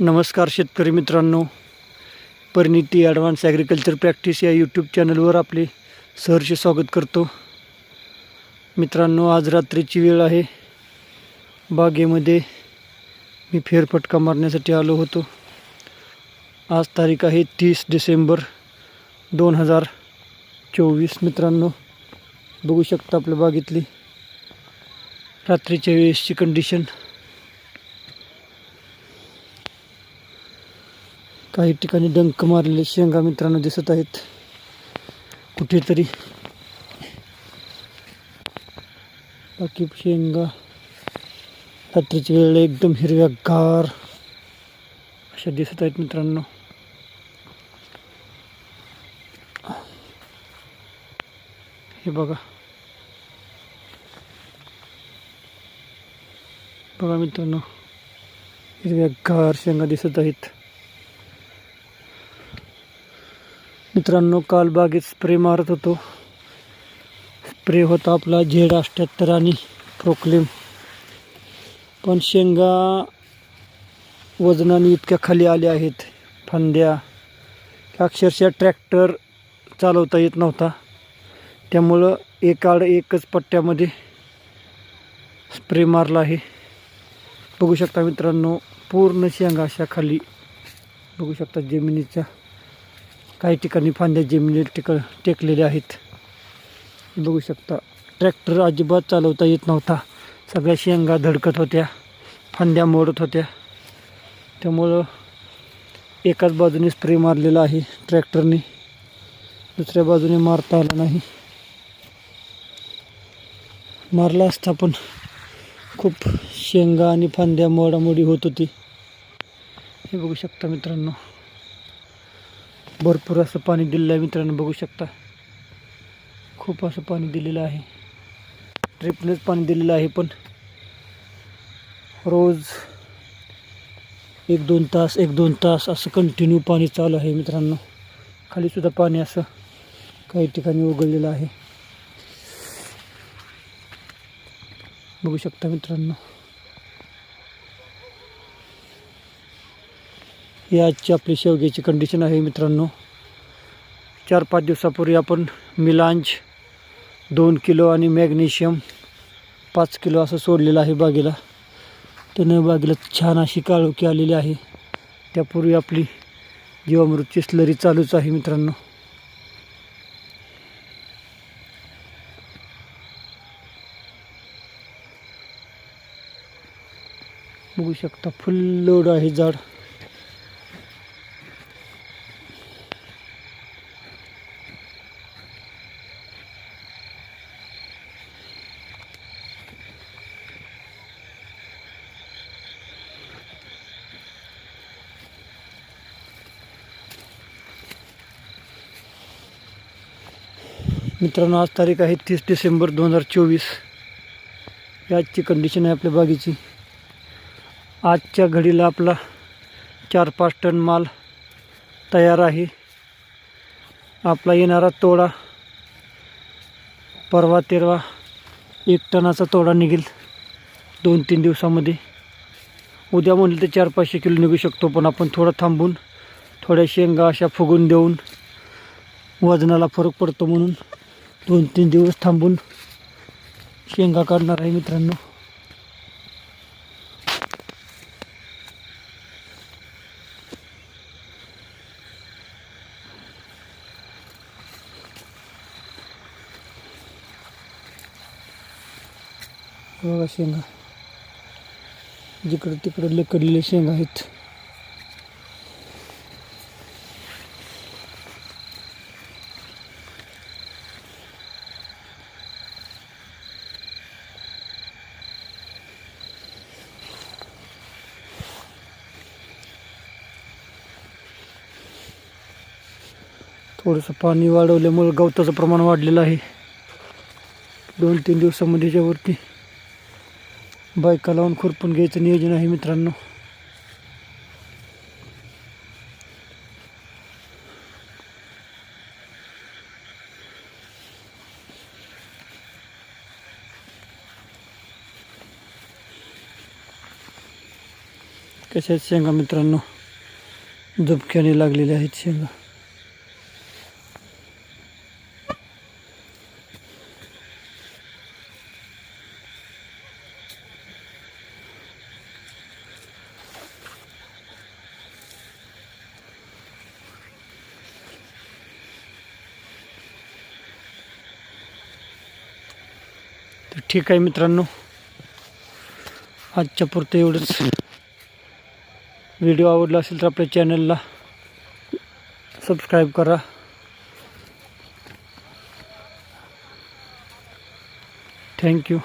नमस्कार शेतकरी मित्रांनो. परिणिती ॲडव्हान्स ॲग्रिकल्चर प्रॅक्टिस या यूट्यूब चॅनलवर आपले सहर्ष स्वागत करतो. मित्रांनो आज रात्रीची वेळ आहे. बागेमध्ये मी फेरफटका मारण्यासाठी आलो होतो. आज तारीख आहे तीस डिसेंबर दोन हजार चोवीस. मित्रांनो बघू शकता आपल्या बागेतली रात्रीच्या वेळेसची कंडिशन काही ठिकाणी डंक मारलेले शेंगा मित्रांनो दिसत आहेत. कुठेतरी. बाकी शेंगा रात्रीच्या वेळेला एकदम हिरव्या गार अशा दिसत आहेत मित्रांनो. हे बघा. बघा मित्रांनो. हिरव्या गार शेंगा दिसत आहेत. मित्रांनो काल बागेत स्प्रे मारत होतो. स्प्रे होता आपला झेड अठ्ठ्याहत्तर आणि प्रोक्लेम पण शेंगा वजनाने इतक्या खाली आल्या आहेत. फांद्या. अक्षरशः ट्रॅक्टर चालवता येत नव्हता. त्यामुळं एकाड एकच पट्ट्यामध्ये स्प्रे मारला आहे. बघू शकता मित्रांनो पूर्ण शेंगा अशा खाली. बघू शकता जमिनीच्या. काही ठिकाणी फांद्या जमिनीत टिक टेकलेल्या आहेत. बघू शकता ट्रॅक्टर अजिबात चालवता येत नव्हता. सगळ्या शेंगा धडकत होत्या फांद्या मोडत होत्या. त्यामुळं एकाच बाजूने स्प्रे मारलेला आहे ट्रॅक्टरने. दुसऱ्या बाजूने मारता आला नाही. मारला असता पण खूप शेंगा आणि फांद्या मोडामोडी होत होती. हे बघू शकता मित्रांनो. भरपूर असं पाणी दिलेलं आहे मित्रांनो बघू शकता. खूप असं पाणी दिलेलं आहे. ड्रिपनेच पाणी दिलेलं आहे पण. रोज एक दोन तास एक दोन तास असं कंटिन्यू पाणी चालू आहे मित्रांनो. खालीसुद्धा पाणी असं काही ठिकाणी उघडलेलं आहे. बघू शकता मित्रांनो. ही आजची आपली शेवग्याची कंडिशन आहे मित्रांनो. चार पाच दिवसापूर्वी आपण मिलांज दोन किलो आणि मॅग्नेशियम पाच किलो असं सोडलेलं आहे बागेला. त्यानं बागेला छान अशी काळोखी आलेली आहे. त्यापूर्वी आपली जीवामृतची स्लरी चालूच आहे मित्रांनो. बघू शकता फुल लोड आहे झाड. मित्रांनो आज तारीख आहे तीस डिसेंबर दोन हजार चोवीस. याची आजची कंडिशन आहे आपल्या बागेची. आजच्या घडीला आपला चार पाच टन माल तयार आहे. आपला येणारा तोडा परवा तेरवा एक टनाचा तोडा निघेल दोन तीन दिवसामध्ये. उद्या म्हणलं तर चार पाचशे किलो निघू शकतो पण आपण थोडं थांबून थोड्या शेंगा अशा फुगून देऊन वजनाला फरक पडतो म्हणून दोन तीन दिवस थांबून शेंगा काढणार आहे मित्रांनो. बघा शेंगा. जिकडं तिकडं लकडलेले शेंगा आहेत. थोडंसं पाणी वाढवल्यामुळं गवताचं प्रमाण वाढलेलं आहे. दोन तीन दिवसामध्ये याच्यावरती बायका लावून खुरपून घ्यायचं नियोजन आहे मित्रांनो. कशा आहेत शेंगा मित्रांनो? झुपक्याने लागलेल्या आहेत शेंगा. तर ठीक आहे मित्रांनो. आजच्या पुरतं एवढंच. व्हिडिओ आवडला असेल तर आपल्या चॅनलला सबस्क्राईब करा. थँक्यू.